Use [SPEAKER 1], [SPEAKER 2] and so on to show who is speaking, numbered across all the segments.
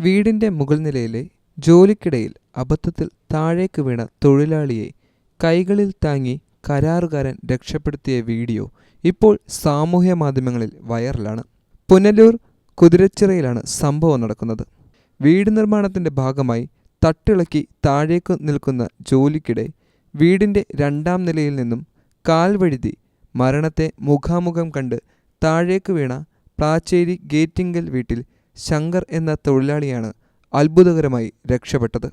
[SPEAKER 1] വീടിന്റെ മുകൾ നിലയിലെ ജോലിക്കിടയിൽ അബദ്ധത്തിൽ താഴേക്ക് വീണ തൊഴിലാളിയെ കൈകളിൽ താങ്ങി കരാറുകാരൻ രക്ഷപ്പെടുത്തിയ വീഡിയോ ഇപ്പോൾ സാമൂഹ്യ മാധ്യമങ്ങളിൽ വൈറലാണ്. പുനലൂർ കുതിരച്ചിറയിലാണ് സംഭവം നടക്കുന്നത്. വീട് നിർമ്മാണത്തിന്റെ ഭാഗമായി തട്ടിളക്കി താഴേക്ക് നിൽക്കുന്ന ജോലിക്കിടെ വീടിന്റെ രണ്ടാം നിലയിൽ നിന്നും കാൽവഴുതി മരണത്തെ മുഖാമുഖം കണ്ട് താഴേക്ക് വീണ പ്ലാച്ചേരി ഗേറ്റിങ്കൽ വീട്ടിൽ ശങ്കർ എന്ന തൊഴിലാളിയാണ് അത്ഭുതകരമായി രക്ഷപ്പെട്ടത്.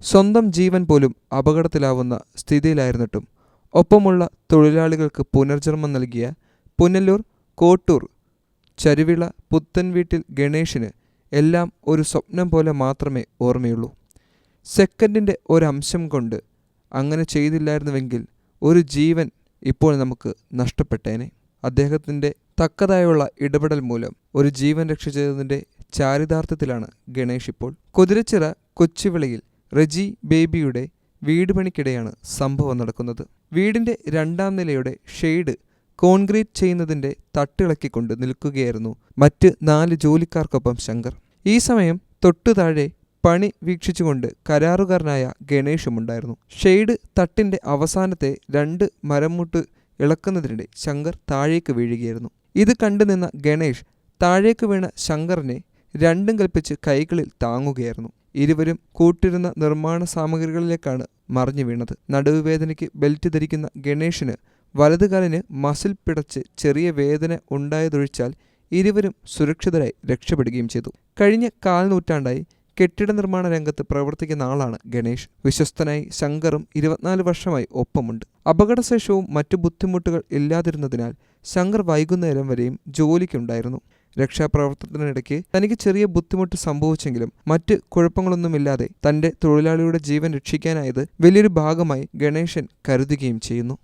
[SPEAKER 1] സ്വന്തം ജീവൻ പോലും അപകടത്തിലാവുന്ന സ്ഥിതിയിലായിരുന്നിട്ടും ഒപ്പമുള്ള തൊഴിലാളികൾക്ക് പുനർജന്മം നൽകിയ പുനലൂർ കോട്ടൂർ ചരുവിള പുത്തൻ വീട്ടിൽ ഗണേഷിന് എല്ലാം ഒരു സ്വപ്നം പോലെ മാത്രമേ ഓർമ്മയുള്ളൂ. സെക്കൻഡിന്റെ ഒരംശം കൊണ്ട് അങ്ങനെ ചെയ്തില്ലായിരുന്നുവെങ്കിൽ ഒരു ജീവൻ ഇപ്പോൾ നമുക്ക് നഷ്ടപ്പെട്ടേനെ. അദ്ദേഹത്തിന്റെ തക്കതായുള്ള ഇടപെടൽ മൂലം ഒരു ജീവൻ രക്ഷിച്ചതിന്റെ ചാരിതാർത്ഥ്യത്തിലാണ് ഗണേഷ് ഇപ്പോൾ. കുതിരച്ചിറ കൊച്ചുവിളയിൽ റെജി ബേബിയുടെ വീട് പണിക്കിടെയാണ് സംഭവം നടക്കുന്നത്. വീടിന്റെ രണ്ടാം നിലയുടെ ഷെയ്ഡ് കോൺക്രീറ്റ് ചെയ്യുന്നതിന്റെ തട്ടിളക്കിക്കൊണ്ട് നിൽക്കുകയായിരുന്നു മറ്റ് നാല് ജോലിക്കാർക്കൊപ്പം ശങ്കർ. ഈ സമയം തൊട്ടു താഴെ പണി വീക്ഷിച്ചുകൊണ്ട് കരാറുകാരനായ ഗണേഷുമുണ്ടായിരുന്നു ഷെയ്ഡ് തട്ടിന്റെ അവസാനത്തെ രണ്ട് മരംമുട്ട് ഇളക്കുന്നതിനിടെ ശങ്കർ താഴേക്ക് വീഴുകയായിരുന്നു. ഇത് കണ്ടു നിന്ന ഗണേഷ് താഴേക്ക് വീണ ശങ്കറിനെ രണ്ടും കൽപ്പിച്ച് കൈകളിൽ താങ്ങുകയായിരുന്നു. ഇരുവരും കൂട്ടിരുന്ന നിർമ്മാണ സാമഗ്രികളിലേക്കാണ് മറിഞ്ഞു വീണത്. നടുവുവേദനയ്ക്ക് ബെൽറ്റ് ധരിക്കുന്ന ഗണേഷിന് വലതുകാലിന് മസിൽ പിടച്ച് ചെറിയ വേദന ഉണ്ടായതൊഴിച്ചാൽ ഇരുവരും സുരക്ഷിതരായി രക്ഷപ്പെടുകയും ചെയ്തു. കഴിഞ്ഞ കാൽ നൂറ്റാണ്ടായി കെട്ടിട നിർമ്മാണ രംഗത്ത് പ്രവർത്തിക്കുന്ന ആളാണ് ഗണേഷ്. വിശ്വസ്തനായി ശങ്കറും ഇരുപത്തിനാല് വർഷമായി ഒപ്പമുണ്ട്. അപകടശേഷവും മറ്റു ബുദ്ധിമുട്ടുകൾ ഇല്ലാതിരുന്നതിനാൽ ശങ്കർ വൈകുന്നേരം വരെയും ജോലിക്കുണ്ടായിരുന്നു. രക്ഷാപ്രവർത്തനത്തിനിടയ്ക്ക് തനിക്ക് ചെറിയ ബുദ്ധിമുട്ട് സംഭവിച്ചെങ്കിലും മറ്റ് കുഴപ്പങ്ങളൊന്നുമില്ലാതെ തന്റെ തൊഴിലാളിയുടെ ജീവൻ രക്ഷിക്കാനായത് വലിയൊരു ഭാഗമായി ഗണേശൻ കരുതുകയും ചെയ്യുന്നു.